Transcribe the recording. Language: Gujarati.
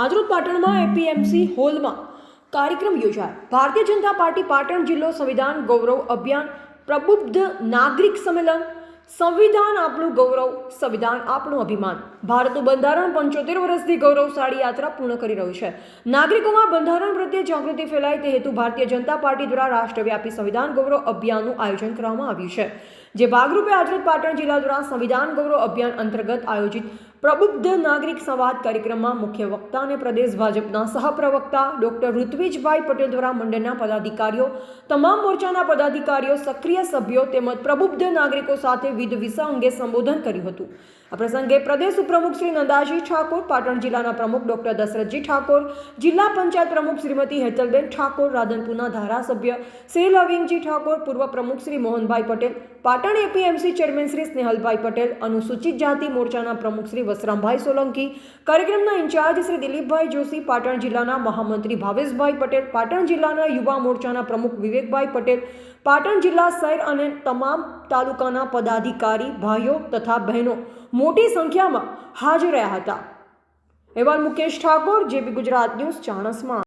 આજરોજ પાટણમાં એપીએમસી હોલમાં કાર્યક્રમ યોજાયો. ભારતીય જનતા પાર્ટી પાટણ જિલ્લો સંવિધાન ગૌરવ અભિયાન પ્રબુદ્ધ નાગરિક સંમેલન. સંવિધાન આપણું ગૌરવ, સંવિધાન આપણું અભિમાન. ભારતનું બંધારણ પંચોતેર વર્ષથી ગૌરવશાળી યાત્રા પૂર્ણ કરી રહ્યું છે. નાગરિકોમાં બંધારણ પ્રત્યે જાગૃતિ ફેલાય તે હેતુ ભારતીય જનતા પાર્ટી દ્વારા રાષ્ટ્રવ્યાપી સંવિધાન ગૌરવ અભિયાનનું આયોજન કરવામાં આવ્યું છે. જે ભાગરૂપે આજરોજ પાટણ જિલ્લા દ્વારા સંવિધાન ગૌરવ અભિયાન અંતર્ગત આયોજિત પ્રબુદ્ધ નાગરિક સંવાદ કાર્યક્રમમાં મુખ્ય વક્તા અને પ્રદેશ ભાજપના સહપ્રવક્તા ડોક્ટર ઋત્વિજભાઈ પટેલ દ્વારા મંડળના પદાધિકારીઓ, તમામ મોરચાના પદાધિકારીઓ, સક્રિય સભ્યો તેમજ પ્રબુદ્ધ નાગરિકો સાથે વિવિધ વિષય અંગે સંબોધન કર્યું હતું. આ પ્રસંગે પ્રદેશ ઉપપ્રમુખ શ્રી નંદાજી ઠાકોર, પાટણ જિલ્લાના પ્રમુખ ડોક્ટર દશરથજી ઠાકોર, જિલ્લા પંચાયત પ્રમુખ શ્રીમતી હેતલબેન ઠાકોર, રાધનપુરના ધારાસભ્ય શ્રી લવિંગજી ઠાકોર, પૂર્વ પ્રમુખ શ્રી મોહનભાઈ પટેલ, પાટણ એપીએમસી ચેરમેન શ્રી સ્નેહલભાઈ પટેલ, અનુસૂચિત જાતિ મોરચાના પ્રમુખ શ્રી વસરામભાઈ સોલંકી. કાર્યક્રમના ઇન્ચાર્જ શ્રી દિલીપભાઈ જોશી, પાટણ જિલ્લાના મહામંત્રી ભાવેશભાઈ પટેલ, પાટણ જિલ્લાના યુવા મોરચાના પ્રમુખ વિવેકભાઈ પટેલ, પાટણ જિલ્લા શહેર અને તમામ તાલુકાના પદાધિકારી, ભાઈઓ તથા બહેનો મોટી સંખ્યામાં હાજર રહ્યા હતા. અહેવાલ મુકેશ ઠાકોર જેબી ગુજરાત ન્યૂઝ, ચાણસમાં.